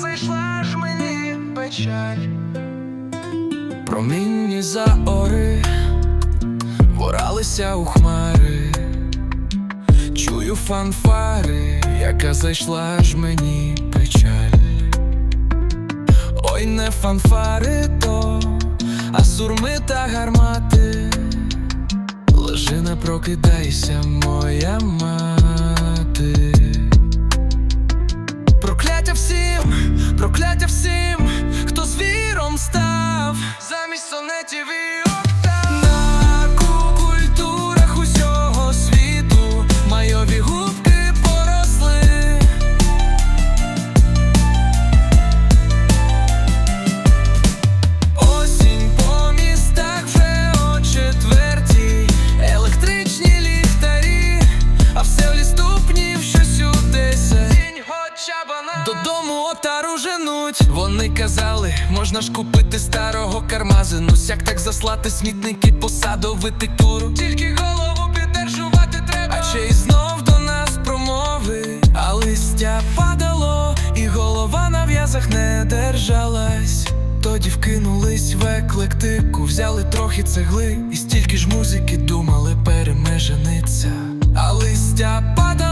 зайшла ж мені печаль, промінні заори боралися у хмари, чую фанфари, яка зайшла ж мені печаль. Ой, не фанфари то, а сурми та гармати. Лежи не прокидайся, моя мать. Прокляття всім, хто звіром став. Замість сонетів і додому отару женуть. Вони казали, можна ж купити старого кармазину. Сяк так заслати смітники, посадовити туру. Тільки голову піддержувати треба. А ще й знов до нас промови, а листя падало, і голова на в'язах не держалась. Тоді вкинулись в еклектику, взяли трохи цегли, і стільки ж музики думали перемежениться. А листя падало,